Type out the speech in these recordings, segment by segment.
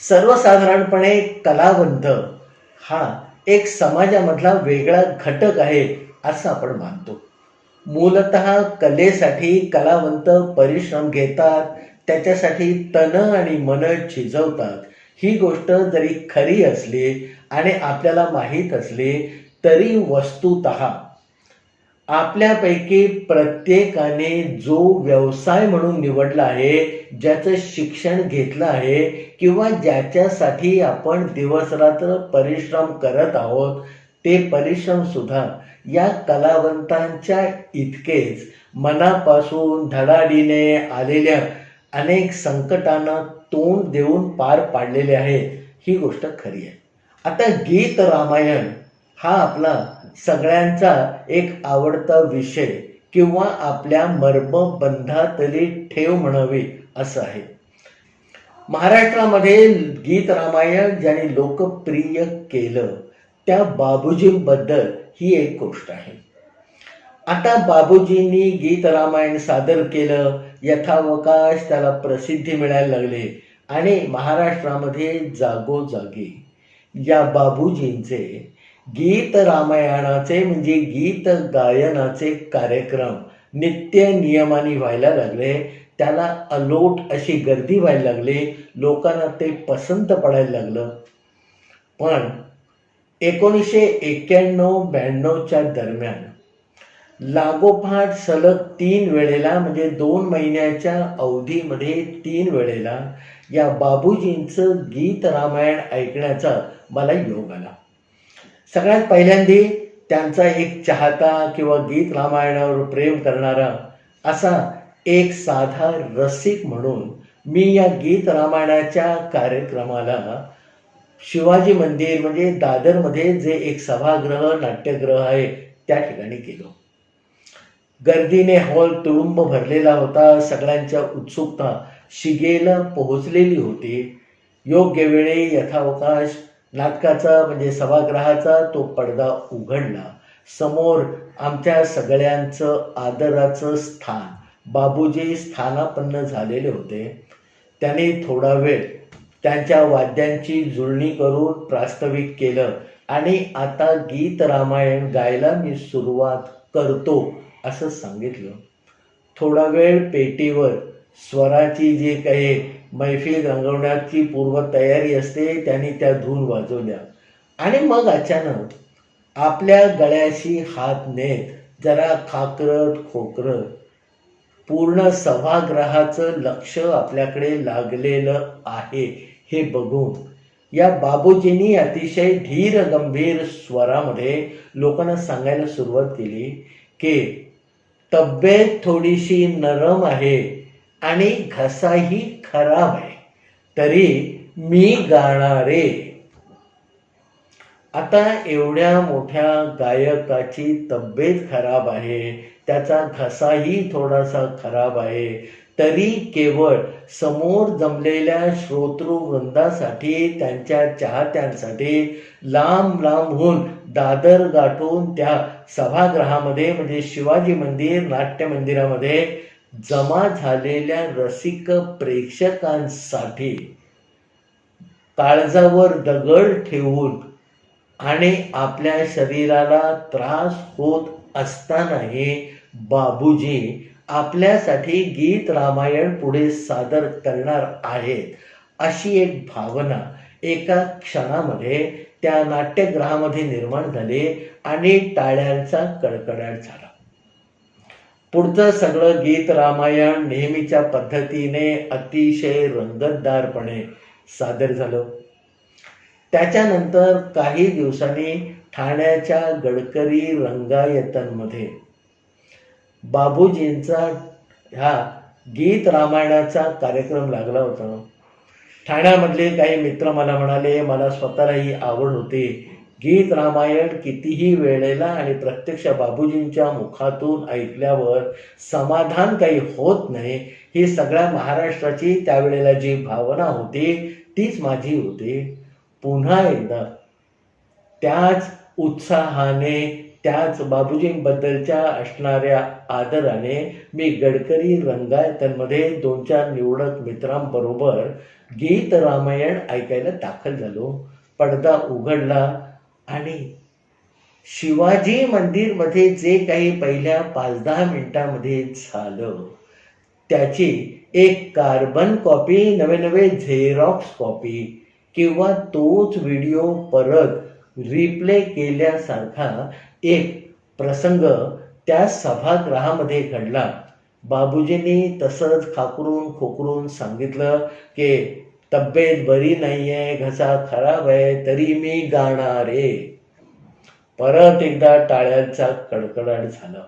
सर्वसाधारणपणे कलावंत हा एक समाजामधला वेगळा घटक आहे असं आपण मानतो. मूलत कलेसाठी कलावंत परिश्रम घेतात त्याच्यासाठी तन आणि मन झिजवतात ही गोष्ट जरी खरी असली आणि आपल्याला माहीत असली तरी वस्तुत आपल्यापैकी प्रत्येकाने जो व्यवसाय म्हणून निवडला आहे ज्याचं शिक्षण घेतलं आहे किंवा ज्याच्यासाठी आपण दिवसरात्र परिश्रम करत आहोत ते परिश्रमसुद्धा या कलावंतांच्या इतकेच मनापासून धडाडीने आलेल्या अनेक संकटांना तोंड देऊन पार पाडलेले आहेत ही गोष्ट खरी आहे. आता गीत रामायण हा आपला सगळ्यांचा एक आवडता विषय किंवा आपल्या मर्मबंधातली ठेव म्हणावी असं आहे. महाराष्ट्रामध्ये गीत रामायण ज्याने लोकप्रिय केलं त्या बाबूजींबद्दल ही एक गोष्ट आहे. आता बाबूजींनी गीत रामायण सादर केलं यथावकाश त्याला प्रसिद्धी मिळायला लागली आणि महाराष्ट्रामध्ये जागोजागी या बाबूजींचे गीत रामायणाचे म्हणजे गीत गायनाचे कार्यक्रम नित्य नियमाने व्हायला लागले. त्याला अलोट अशी गर्दी व्हायला लागली. लोकांना ते पसंत पडायला लागलं. पण एकोणीसशे एक्क्याण्णव ब्याण्णवच्या दरम्यान लागोपाठ सलग तीन वेळेला म्हणजे दोन महिन्याच्या अवधीमध्ये तीन वेळेला या बाबूजींचं गीत रामायण ऐकण्याचा मला योग आला. सगळ्यात पहिल्यांदी त्यांचा एक चाहता किंवा गीत रामायणावर प्रेम करणारा असा एक साधा रसिक म्हणून मी या गीत रामायणाच्या कार्यक्रमाला शिवाजी मंदिर म्हणजे दादरमध्ये जे एक सभागृह नाट्यगृह आहे त्या ठिकाणी गेलो. गर्दीने हॉल तुडुंब भरलेला होता सगळ्यांच्या उत्सुकता शिगेला पोहोचलेली होती. योग्य वेळी यथावकाश नाटकाचा म्हणजे सभागृहाचा तो पडदा उघडला. समोर आमच्या सगळ्यांचं आदराचं स्थान. बाबूजी स्थानापन्न झालेले होते. त्यांनी थोडा वेळ त्यांच्या वाद्यांची जुळणी करून प्रास्ताविक केलं. आणि आता गीत रामायण गायला मी सुरुवात करतो असं सांगितलं. थोडा वेळ पेटीवर स्वराची जे काही मैफिल रंगवण्याची पूर्वतयारी असते त्यांनी त्या धून वाजवल्या. आणि मग अचानक आपल्या गळ्याशी हात नेत जरा खाकरत खोकरत पूर्ण सभागृहाचं लक्ष आपल्याकडे लागलेलं आहे हे बघून. या बाबूजींनी अतिशय धीर गंभीर स्वरामध्ये लोकांना सांगायला सुरुवात केली की तब्येत थोडीशी नरम आहे. आणि घसाही खराब आहे. तरी मी गाणारे. आता एवढ्या मोठ्या गायकाची तब्येत खराब आहे. त्याचा घसाही थोडासा खराब आहे. तरी केवळ समोर जमलेल्या श्रोतृवृंदासाठी त्यांच्या चाहत्यांसाठी लांब लांबहून दादर गाठून त्या सभागृहामध्ये म्हणजे शिवाजी मंदिर नाट्य मंदिरामध्ये जमा झालेल्या रसिक प्रेक्षकांसाठी काळजावर दगड ठेवून आणि आपल्या शरीराला त्रास होत असतानाही बाबूजी आपल्यासाठी गीत रामायण पुढे सादर करणार आहेत अशी एक भावना एका क्षणामध्ये त्या नाट्यगृहामध्ये निर्माण झाली आणि टाळ्यांचा कडकडाट झाला. पुढचं सगळं गीत रामायण नेहमीच्या पद्धतीने अतिशय रंगतदारपणे सादर झालं. त्याच्यानंतर काही दिवसांनी ठाण्याच्या गडकरी रंगायतनमध्ये बाबूजींचा ह्या गीत रामायणाचा कार्यक्रम लागला होता. ठाण्यामधले काही मित्र मला म्हणाले मला स्वतःलाही आवड होती. गीत रामायण कितीही वेळेला आणि प्रत्यक्ष बाबूजींच्या मुखातून ऐकल्यावर समाधान काही होत नाही ही सगळ्या महाराष्ट्राची त्यावेळेला जी भावना होती तीच माझी होती. पुन्हा एकदा त्याच उत्साहाने त्याच बाबूजींबद्दलच्या असणाऱ्या आदराने मी गडकरी रंगायतनमध्ये दोन चार निवडक मित्रांबरोबर गीत रामायण ऐकायला दाखल झालो. पडदा उघडला आणि शिवाजी मंदिरमध्ये जे काही पहिल्या पाच दहा मिनिटांमध्ये झालं त्याची एक कार्बन कॉपी नवे नवे झेरॉक्स कॉपी किंवा तोच व्हिडिओ परत रिप्ले केल्यासारखा एक प्रसंग त्या सभागृहामध्ये घडला. बाबूजींनी तसंच खाकरून खोकरून सांगितलं की तब्येत बरी नाहीये घसा खराब आहे तरी मी गाणार आहे. परत एकदा टाळ्यांचा कडकडाट झाला.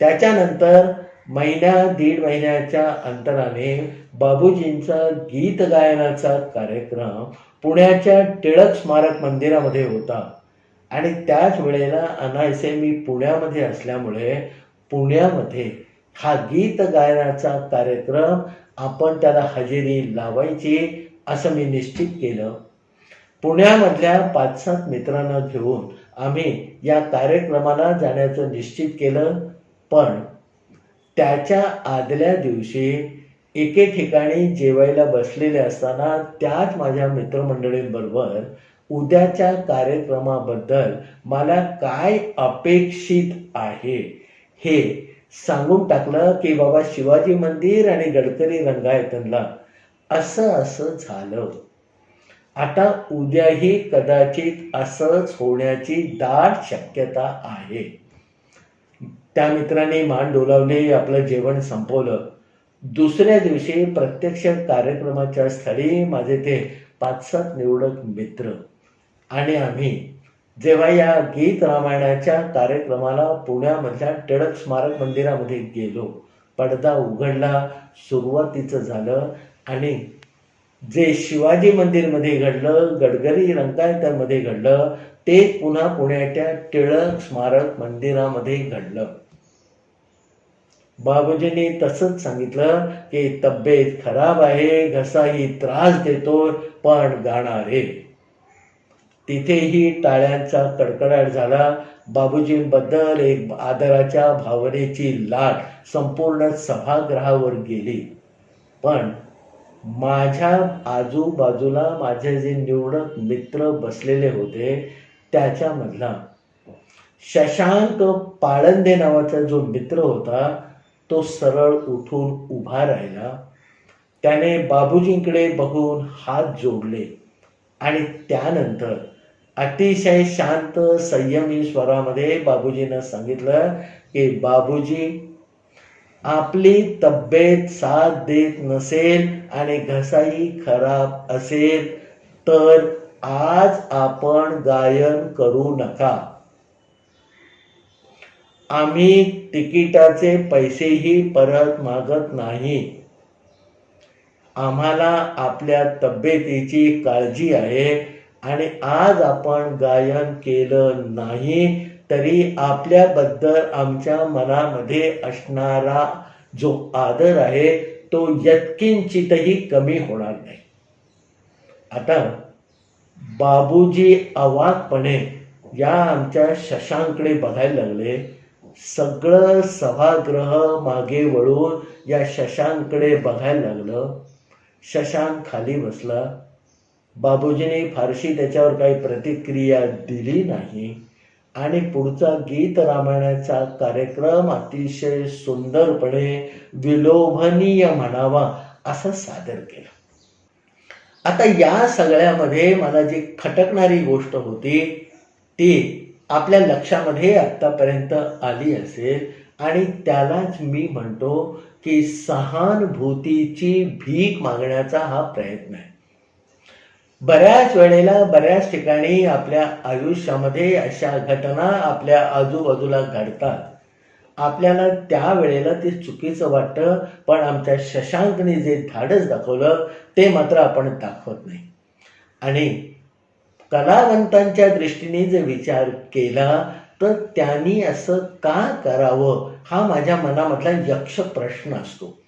त्याच्यानंतर महिन्या दीड महिन्याच्या अंतराने बाबूजींचा गीत गायनाचा कार्यक्रम पुण्याच्या टिळक स्मारक मंदिरामध्ये होता. आणि त्याच वेळेला अनायसे मी पुण्यामध्ये असल्यामुळे पुण्यामध्ये हा गीत गायनाचा कार्यक्रम आपण त्याला हजेरी लावायची असं मी निश्चित केलं. पुण्यामधल्या पाच सात मित्रांना घेऊन आम्ही या कार्यक्रमाला जाण्याचं निश्चित केलं. पण त्याच्या आदल्या दिवशी एके ठिकाणी जेवायला बसलेले असताना त्याच माझ्या मित्रमंडळींबरोबर उद्याच्या कार्यक्रमाबद्दल मला काय अपेक्षित आहे हे सांगून टाकलं की बाबा शिवाजी मंदिर आणि गडकरी रंगायतनला असं असं झालं. आता उद्याही कदाचित असंच होण्याची दाट शक्यता आहे. त्या मित्राने मान डोलावले आपलं जेवण संपवलं. दुसऱ्या दिवशी प्रत्यक्ष कार्यक्रमाच्या स्थळी माझे ते पाच सात निवडक मित्र आणि आम्ही जेव्हा या गीत रामायणाच्या कार्यक्रमाला पुण्यामधल्या टिळक स्मारक मंदिरामध्ये गेलो पडदा उघडला सुरुवातीचं झालं आणि जे शिवाजी मंदिरमध्ये घडलं गडकरी रंगायतामध्ये घडलं ते पुन्हा पुण्याच्या टिळक स्मारक मंदिरामध्ये घडलं. बाबूजींनी तसंच सांगितलं की तब्येत खराब आहे घसाही त्रास देतो पण गाणार आहे. तिथेही टाळ्यांचा कडकडाट झाला. बाबूजींबद्दल एक आदराच्या भावनेची लाट संपूर्ण सभागृहावर गेली. पण माझ्या आजूबाजूला माझे जे निवडक मित्र बसलेले होते त्याच्यामधला शशांक पाळंदे नावाचा जो मित्र होता तो सरळ उठून उभा राहिला. त्याने बाबूजींकडे बघून हात जोडले आणि त्यानंतर अतिशय शांत संयमी स्वरामध्ये बाबूजीनं सांगितलं की बाबूजी आपली तब्येत साथ देत नसेल आणि घसाही खराब असेल तर आज आपण गायन करू नका. आम्ही तिकिटाचे पैसेही परत मागत नाही. आम्हाला आपल्या तब्येतीची काळजी आहे. आणि आज आपण गायन केलं नाही तरी आपल्याबद्दल आमच्या मनामध्ये असणारा जो आदर आहे तो यत्किंचितही कमी होणार नाही. आता बाबूजी अवाकपणे या आमच्या शशांकडे बघायला लागले. सगळं सभागृह मागे वळून या शशांकडे बघायला लागलं. शशांक खाली बसला. बाबूजीने फारशी त्याच्यावर काही प्रतिक्रिया दिली नाही. आणि पुढचा गीत रामायणाचा कार्यक्रम अतिशय सुंदरपणे विलोभनीय म्हणावा असं सादर केलं. आता या सगळ्यामध्ये मला जी खटकणारी गोष्ट होती ती आपल्या लक्षामध्ये आत्तापर्यंत आली असेल आणि त्यालाच मी म्हणतो की सहानुभूतीची भीक मागण्याचा हा प्रयत्न आहे. बऱ्याच वेळेला बऱ्याच ठिकाणी आपल्या आयुष्यामध्ये अशा घटना आपल्या आजूबाजूला घडतात. आपल्याला त्या वेळेला ते चुकीचं वाटतं पण आमच्या शशांकने जे धाडस दाखवलं ते मात्र आपण दाखवत नाही. आणि कलावंतांच्या दृष्टीने जर विचार केला तर त्यांनी असं का करावं हा माझ्या मनामधला यक्ष प्रश्न असतो.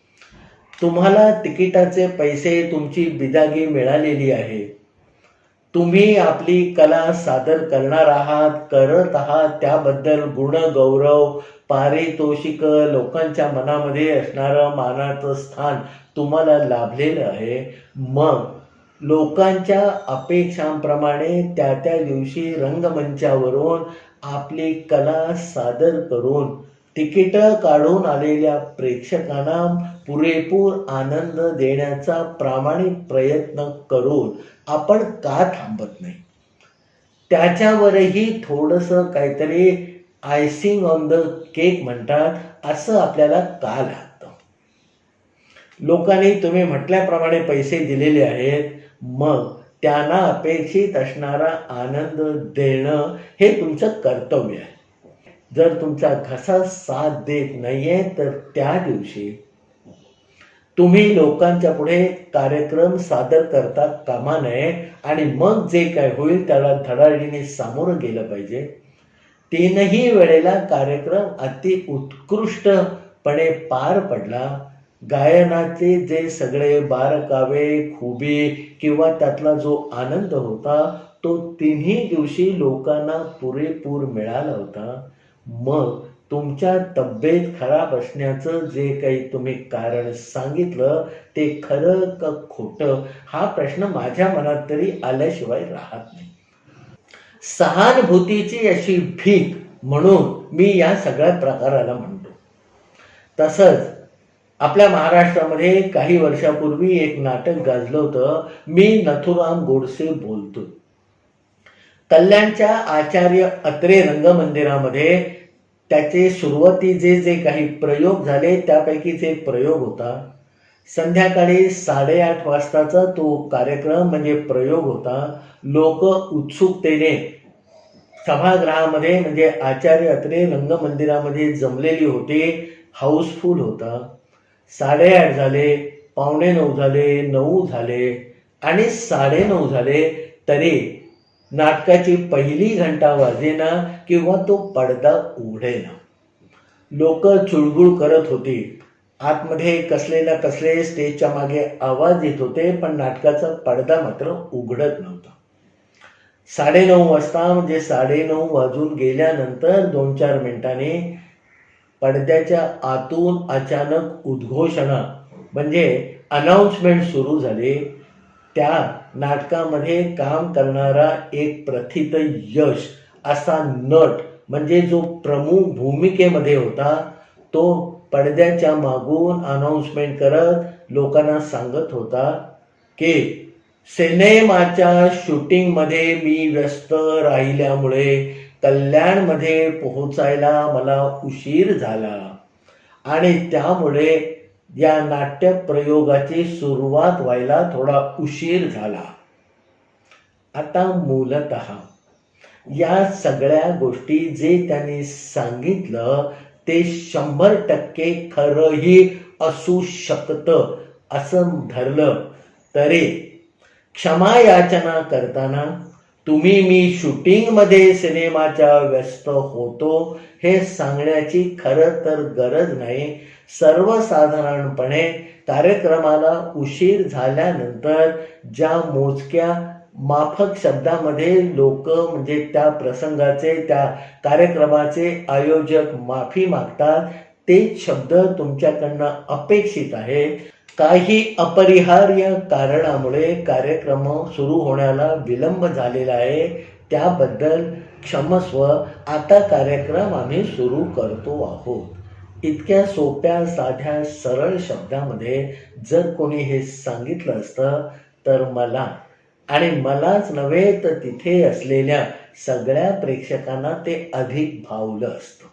तुम्हाला तिकिटाचे पैसे तुमची बिदागी मिळालेली आहे तुम्ही आपली कला सादर करणार आहात करत आहात त्याबद्दल गुण गौरव पारितोषिक लोकांच्या मनामध्ये असणारं मानाचं स्थान तुम्हाला लाभलेलं आहे. मग लोकांच्या अपेक्षांप्रमाणे त्या त्या दिवशी रंगमंचावरून आपली कला सादर करून तिकीट काढून आलेल्या प्रेक्षकांना पुरेपूर आनंद देण्याचा प्रामाणिक प्रयत्न करून आपण का थांबत नाही? त्याच्यावरही थोडंसं काहीतरी आयसिंग ऑन द केक म्हणतात असं आपल्याला का लागतं? लोकांनी तुम्ही म्हटल्याप्रमाणे पैसे दिलेले आहेत मग त्यांना अपेक्षित असणारा आनंद देणं हे तुमचं कर्तव्य आहे. जर तुमचा घसा साथ देत नाहीये तर त्या दिवशी तुम्ही लोकांच्या पुढे कार्यक्रम सादर करता कामा नये आणि मग जे काय होईल त्याला धडाडीने सामोरं गेलं पाहिजे. तीनही वेळेला कार्यक्रम अति उत्कृष्टपणे पार पडला. गायनाचे जे सगळे बारकावे खुबे किंवा त्यातला जो आनंद होता तो तिन्ही दिवशी लोकांना पुरेपूर मिळाला होता. मग तुमच्या तब्येत खराब असण्याचं जे काही तुम्ही कारण सांगितलं ते खरं का खोटं हा प्रश्न माझ्या मनात तरी आल्याशिवाय राहत नाही. सहानुभूतीची अशी भीक म्हणून मी या सगळ्या प्रकाराला म्हणतो. तसंच आपल्या महाराष्ट्रामध्ये काही वर्षापूर्वी एक नाटक गाजलं होतं मी नथुराम गोडसे बोलतो कल्याणच्या आचार्य अत्रे रंगमंदिरामध्ये त्याचे सुरुवातीचे जे काही प्रयोग झाले त्यापैकीच एक प्रयोग होता संध्याकाळी साडेआठ वाजताचा तो कार्यक्रम म्हणजे प्रयोग होता लोक उत्सुकतेने सभागृहामध्ये म्हणजे आचार्य अत्रे रंगमंदिरामध्ये जमलेली होती हाऊसफुल होता. साडेआठ झाले पावणे नऊ झाले नऊ झाले आणि साडेनऊ झाले तरी नाटकाची पहिली घंटा वाजेना किंवा तो पडदा उघडेना. लोक चुळबुळ करत होती. आतमध्ये कसले ना कसले स्टेजच्या मागे आवाज येत होते पण नाटकाचा पडदा मात्र उघडत नव्हता. साडेनऊ वाजता म्हणजे साडेनऊ वाजून गेल्यानंतर दोन चार मिनिटांनी पडद्याच्या आतून अचानक उद्घोषणा म्हणजे अनाऊन्समेंट सुरू झाली. त्या नाटकामध्ये काम करणारा एक प्रथित यश असा नट म्हणजे जो प्रमुख भूमिकेमध्ये होता तो पडद्याच्या मागून अनाऊन्समेंट करत लोकांना सांगत होता की सिनेमाच्या शूटिंगमध्ये मी व्यस्त राहिल्यामुळे कल्याणमध्ये पोहोचायला मला उशीर झाला. आणि त्यामुळे या नाट्य प्रयोगाची सुरुवात व्हायला थोडा उशीर झाला. आता मूलत या सगळ्या गोष्टी जे त्यांनी सांगितलं ते शंभर टक्के खरंही असू शकतं असं धरलं. तरी क्षमा याचना करताना तुम्ही मी शूटिंगमध्ये सिनेमाच्या व्यस्त होतो हे सांगण्याची खरं तर गरज नाही. सर्वसाधारणपणे कार्यक्रमाला उशीर झाल्यानंतर ज्या मोजक्या माफक शब्दामध्ये लोक म्हणजे त्या प्रसंगाचे त्या कार्यक्रमाचे आयोजक माफी मागतात तेच शब्द तुमच्याकडनं अपेक्षित आहे काही अपरिहार्य कारणामुळे कार्यक्रम सुरू होण्याला विलंब झालेला आहे. त्याबद्दल क्षमस्व आता कार्यक्रम आम्ही सुरू करतो आहोत. इतक्या सोप्या साध्या सरळ शब्दामध्ये जर कोणी हे सांगितलं असतं तर मला आणि मलाच नव्हे तर तिथे असलेल्या सगळ्या प्रेक्षकांना ते अधिक भावलं असतं.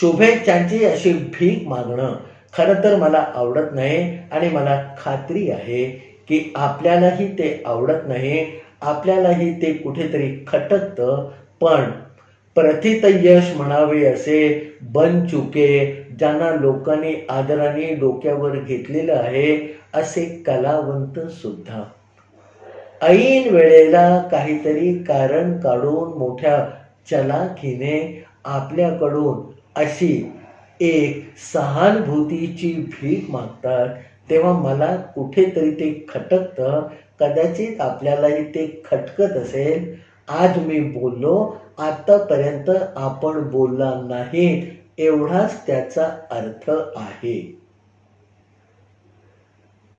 शुभेच्छांची अशी भीक मागणं खरं तर मला आवडत नाही आणि मला खात्री आहे की आपल्यालाही ते आवडत नाही आपल्यालाही ते कुठेतरी खटकतं. पण प्रथित यश म्हणावे असे बन चुके ज्यांना लोकांनी आदराने डोक्यावर घेतलेलं आहे असे कलावंत सुद्धा. ऐन वेळेला काहीतरी कारण काढून मोठ्या चलाखीने आपल्याकडून अशी एक सहानुभूतीची भीक मागतात तेव्हा मला कुठेतरी ते खटकतं. कदाचित आपल्यालाही ते खटकत असेल. आज मी बोललो आतापर्यंत आपण बोलला नाही एवढाच त्याचा अर्थ आहे.